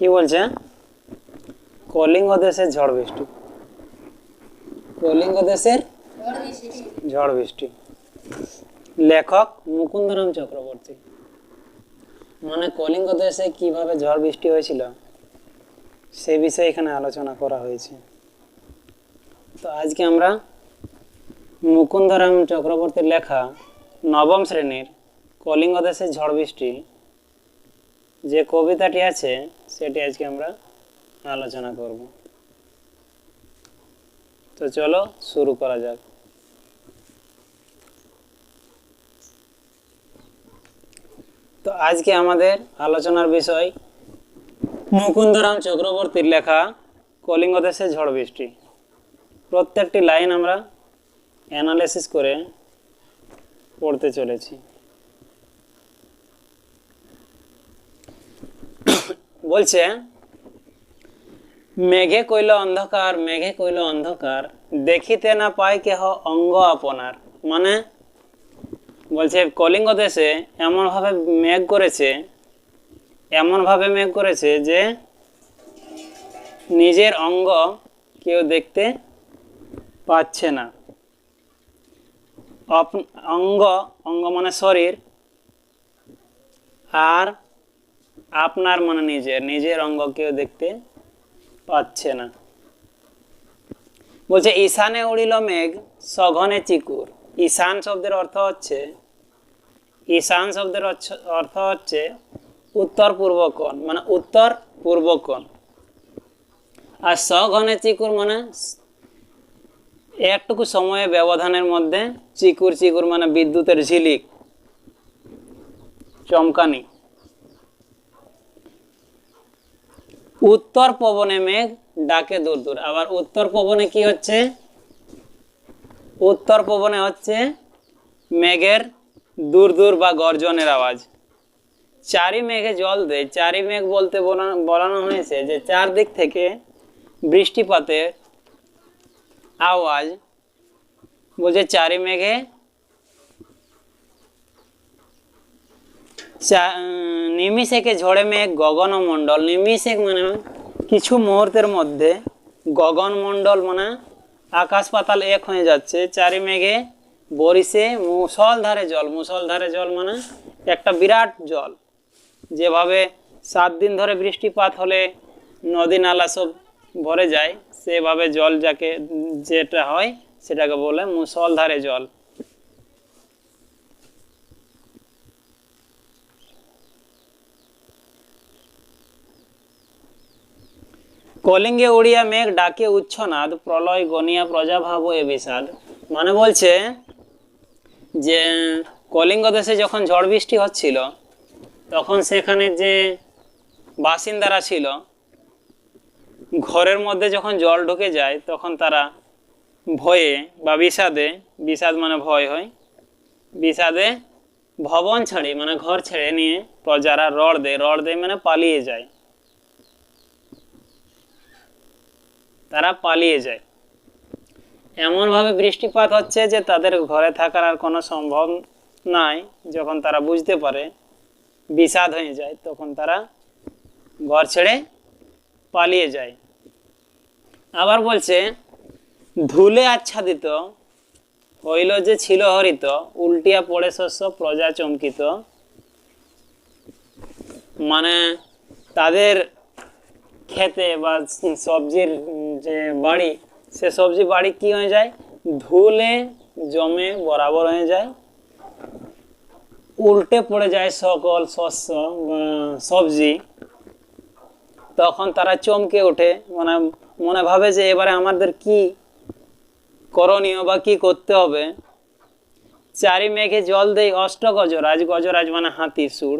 কি বলছে? কলিঙ্গ দেশের ঝড় বৃষ্টি। কলিঙ্গ দেশের ঝড় বৃষ্টি। লেখক মুকুন্দরাম চক্রবর্তী। মানে কলিঙ্গ দেশে কীভাবে ঝড় বৃষ্টি হয়েছিল, সে বিষয়ে এখানে আলোচনা করা হয়েছে। তো আজকে আমরা মুকুন্দরাম চক্রবর্তীর লেখা নবম শ্রেণির কলিঙ্গ দেশের ঝড় বৃষ্টি যে কবিতাটি আছে, সেটি আজকে আমরা আলোচনা করব। তো চলো, শুরু করা যাক। তো আজকে আমাদের আলোচনার বিষয়, মুকুন্দরাম চক্রবর্তীর লেখা কলিঙ্গ দেশে ঝড় বৃষ্টি। প্রত্যেকটি লাইন আমরা অ্যানালাইসিস করে পড়তে চলেছি। বলছে, মেঘে কইল অন্ধকার, মেঘে কইল অন্ধকার, দেখিতে না পায় কেহ অঙ্গ আপনার। মানে বলছে, কলিঙ্গ দেশে এমনভাবে মেঘ করেছে, এমনভাবে মেঘ করেছে যে নিজের অঙ্গ কেউ দেখতে পাচ্ছে না। অঙ্গ অঙ্গ মানে শরীর, আর আপনার মানে নিজের নিজের অঙ্গ কেউ দেখতে পাচ্ছে না। বলছে, ঈশানে উড়িল মেঘ, সঘনে চিকুর। ঈশান শব্দের অর্থ হচ্ছে, ঈশান শব্দের অর্থ- হচ্ছে উত্তর পূর্ব কোণ মানে উত্তর পূর্ব কোণ। আর সঘনে চিকুর মানে একটুকু সময়ে ব্যবধানের মধ্যে চিকুর চিকুর মানে বিদ্যুতের ঝিলিক, চমকানি। উত্তর পবনে মেঘ ডাকে দূর দূর। আবার উত্তর পবনে কি হচ্ছে? উত্তর পবনে হচ্ছে মেঘের দূর দূর বা গর্জনের আওয়াজ। চারি মেঘে জল দেয়। চারি মেঘ বলতে বলা- বলানো হয়েছে যে চারদিক থেকে বৃষ্টিপাতের আওয়াজ বলছে চারি মেঘে নিমিষেকে ঝড়ে মেঘ গগনমণ্ডল নিমিষেক মানে কিছু মুহূর্তের মধ্যে গগনমণ্ডল মানে আকাশ পাতাল এক হয়ে যাচ্ছে। চারি মেঘে বরিশে মুসলধারে জল। মুসলধারে জল মানে একটা বিরাট জল। যেভাবে সাত দিন ধরে বৃষ্টিপাত হলে নদী নালা সব ভরে যায়, সেভাবে জল যাকে, যেটা হয় সেটাকে বলে মুসলধারে জল। কলিঙ্গে উড়িয়া মেঘ ডাকে উচ্ছনাদ, প্রলয় গনিয়া প্রজাভাব এ বিষাদ। মানে বলছে যে, কলিঙ্গ দেশে যখন ঝড় বৃষ্টি হচ্ছিল, তখন সেখানে যে বাসিন্দারা ছিল, ঘরের মধ্যে যখন জল ঢুকে যায়, তখন তারা ভয়ে বা বিষাদে, বিষাদ মানে ভয় হয়, বিষাদে ভবন ছাড়ি মানে ঘর ছেড়ে নিয়ে প্রজারা রড দেয় রড দেয় মানে পালিয়ে যায়। তারা পালিয়ে যায়। এমনভাবে বৃষ্টিপাত হচ্ছে যে তাদের ঘরে থাকার আর কোনো সম্ভব নাই। যখন তারা বুঝতে পারে বিষাদ হয়ে যায়, তখন তারা ঘর ছেড়ে পালিয়ে যায়। আবার বলছে, ধুলে আচ্ছাদিত, হইল যে ছিল হরিত, উল্টিয়া পড়ে শস্য প্রজা চমকিত। মানে তাদের খেতে বা সবজির যে বাড়ি, সে সবজি বাড়ি কি হয়ে যায়? ধুলে জমে বরাবর হয়ে যায়। উল্টে পড়ে যায় সকল শস্য সবজি। তখন তারা চমকে ওঠে মানে মনে ভাবে যে এবারে আমাদের কি করণীয় বা কি করতে হবে। চারি মেঘে জল দেই অষ্ট গজরাজ গজরাজ মানে হাতি সুর।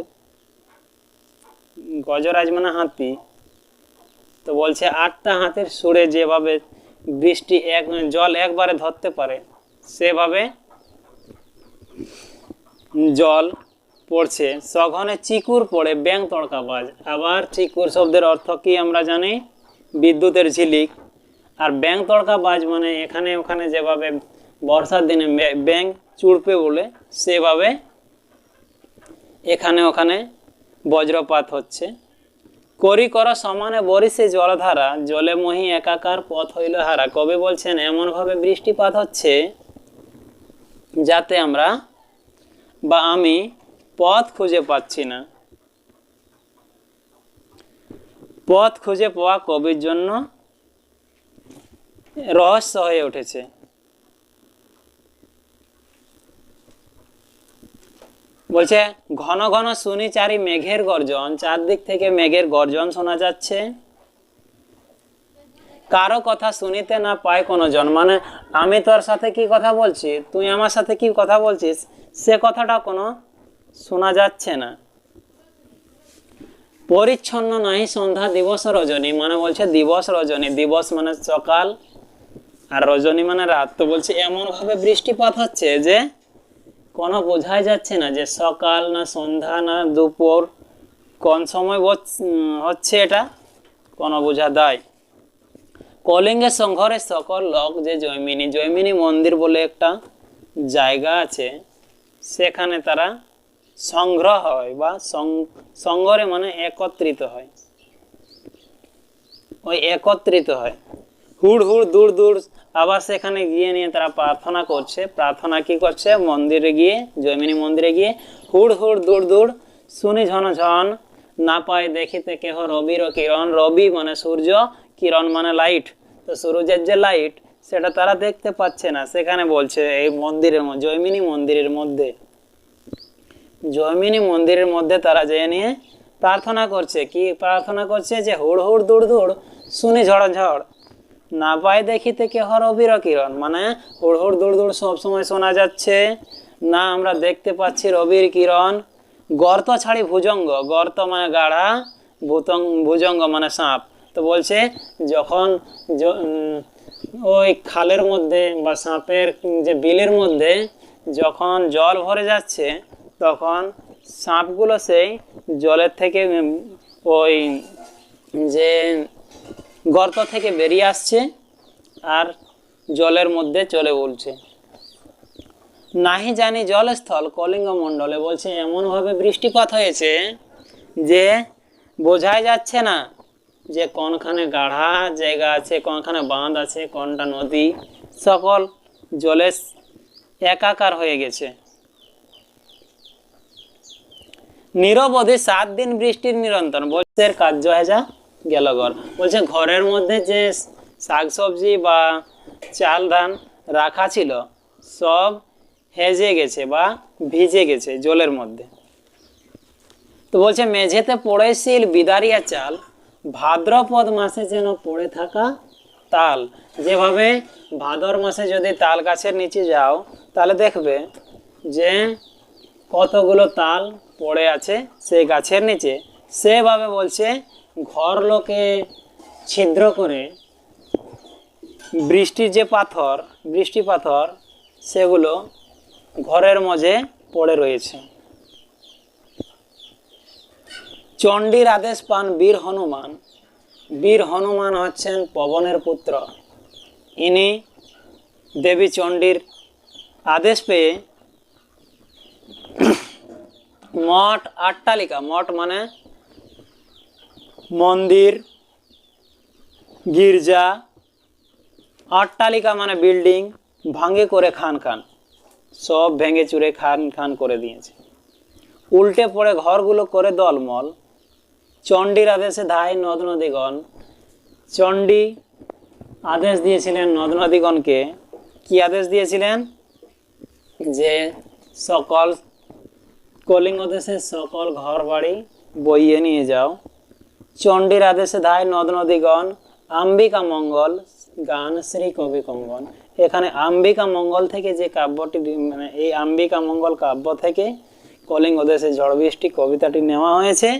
গজরাজ মানে হাতি। তো বলছে, আটটা হাতের সুরে যেভাবে বৃষ্টি এক জল একবারে ধরতে পারে, সেভাবে জল পড়ছে। সঘনে চিকুর পড়ে, ব্যাং তড়কাবাজ আবার চিকুর শব্দের অর্থ কি আমরা জানি? বিদ্যুতের ঝিলিক। আর ব্যাং তড়কাবাজ মানে এখানে ওখানে যেভাবে বর্ষার দিনে ব্যাং- চুড়পে বলে, সেভাবে এখানে ওখানে বজ্রপাত হচ্ছে। করি করা সমানে বরিশে জলধারা, জলে মহি একাকার পথ হইল হারা। কবি বলছেন, এমনভাবে বৃষ্টিপাত হচ্ছে যাতে আমরা বা আমি পথ খুঁজে পাচ্ছি না। পথ খুঁজে পাওয়া কবির জন্য রহস্য হয়ে উঠেছে। বলছে, ঘন ঘন শুনি চারি মেঘের গর্জন, চারদিক থেকে মেঘের গর্জন শোনা যাচ্ছে। কারও কথা শুনিতে না পায় কোনো জন। মানে আমি তোর সাথে কি কথা বলছি? তুই আমার সাথে কি কথা বলছিস? সে কথাটা কোনো শোনা যাচ্ছে না। পরিচ্ছন্ন নাই সন্ধ্যা, দিবস রজনী। মানে বলছে, দিবস রজনী। দিবস মানে সকাল আর রজনী মানে রাত। তো বলছে এমন ভাবে বৃষ্টিপাত হচ্ছে যে কোনো বোঝাই যাচ্ছে না যে সকাল না সন্ধ্যা না দুপুর, কোন সময় হচ্ছে এটা? কোনো বোঝা দেয়। কলিঙ্গের সংঘরে সকল লোক যে জৈমিনী জৈমিনী মন্দির বলে একটা জায়গা আছে, সেখানে তারা সংগ্রহ হয় বা সংঘরে মানে একত্রিত হয়। ওই একত্রিত হয়। হুড় হুড়, দূর দূর আবার সেখানে গিয়ে নিয়ে তারা প্রার্থনা করছে। প্রার্থনা কি করছে? মন্দিরে গিয়ে, জৈমিনী মন্দিরে গিয়ে হুড় হুড়, দূর দূর, শুনি ঝন ঝন, না পায় দেখিতে কেহ রবির কিরণ। রবি মানে সূর্য, কিরণ মানে লাইট তো সূর্যের যে লাইট সেটা তারা দেখতে পাচ্ছে না। সেখানে বলছে, এই মন্দিরের জৈমিনী মন্দিরের মধ্যে। জৈমিনী মন্দিরের মধ্যে তারা যেয়ে নিয়ে প্রার্থনা করছে। কি প্রার্থনা করছে? যে হুড় হুড়, দূর দূর, শুনি ঝড় ঝড়। না পাই দেখিতে কে হর অবির কিরণ মানে হুড় হুড় দূর দূর সবসময় শোনা যাচ্ছে, না আমরা দেখতে পাচ্ছি রবির কিরণ। গর্ত ছাড়ি ভুজঙ্গ, গর্ত মানে গাঢ়া ভূতং ভুজঙ্গ মানে সাপ। তো বলছে যখন ওই খালের মধ্যে বা সাপের যে বিলের মধ্যে যখন জল ভরে যাচ্ছে, তখন সাপগুলো সেই জলের থেকে ওই যে গর্ত থেকে বেরিয়ে আসছে আর জলের মধ্যে চলে উঠছে নাহি জানি জলস্থল কলিঙ্গ মণ্ডলে বলছে, এমনভাবে বৃষ্টিপাত হয়েছে যে বোঝাই যাচ্ছে না যে কোনখানে গাঢ়া জায়গা আছে, কোনখানে বাঁধ আছে, কোনটা নদী। সকল জলে একাকার হয়ে গেছে। নিরবধি সাত দিন বৃষ্টির নিরন্তর বলছে কার্য হেজা গেল ঘর। বলছে ঘরের মধ্যে যে শাকসবজি বা চাল ধান রাখা ছিল, সব হেজে গেছে বা ভিজে গেছে জলের মধ্যে। তো বলছে, মেঝেতে পড়েছিল বিদারিয়া চাল। ভাদ্রপদ মাসে যেন পড়ে থাকা তাল। যেভাবে ভাদর মাসে যদি তাল গাছের নিচে যাও, তাহলে দেখবে যে কতগুলো তাল পড়ে আছে সেই গাছের নিচে। সেভাবে বলছে ঘর লোকে ছিদ্র করে বৃষ্টির যে পাথর, বৃষ্টি পাথর, সেগুলো ঘরের মধ্যে পড়ে রয়েছে। চণ্ডীর আদেশ পান বীর হনুমান। বীর হনুমান হচ্ছেন পবনের পুত্র। ইনি দেবী চণ্ডীর আদেশ পেয়ে মঠ আট্টালিকা, মঠ মানে মন্দির, গির্জা, অট্টালিকা মানে বিল্ডিং ভাঙে করে খান খান। সব ভেঙে চুরে খান খান করে দিয়েছে। উল্টে পড়ে ঘরগুলো করে দলমল। চণ্ডীর আদেশে ধাই নদ নদীগণ চণ্ডী আদেশ দিয়েছিলেন নদ নদীগণকে কি আদেশ দিয়েছিলেন? যে সকল কলিঙ্গ দেশের সকল ঘর বাড়ি বইয়ে নিয়ে যাও। চণ্ডীর আদেশে ধায় নদ নদীগণ আম্বিকা মঙ্গল, গান শ্রী কবি কঙ্গন। এখানে আম্বিকা মঙ্গল থেকে যে কাব্যটি মানে এই আম্বিকা মঙ্গল কাব্য থেকে কলিঙ্গ দেশে ঝড় বৃষ্টি কবিতাটি নেওয়া হয়েছে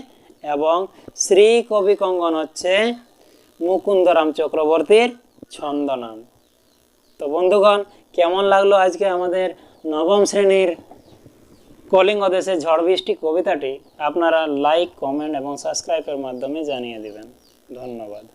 এবং শ্রী কবি কঙ্গন হচ্ছে মুকুন্দরাম চক্রবর্তীর ছন্দনাম। তো বন্ধুগণ, কেমন লাগল আজকে আমাদের নবম শ্রেণির কলিঙ্গ দেশের ঝড় বৃষ্টি কবিতাটি আপনারা লাইক কমেন্ট এবং সাবস্ক্রাইবের মাধ্যমে জানিয়ে দেবেন। ধন্যবাদ।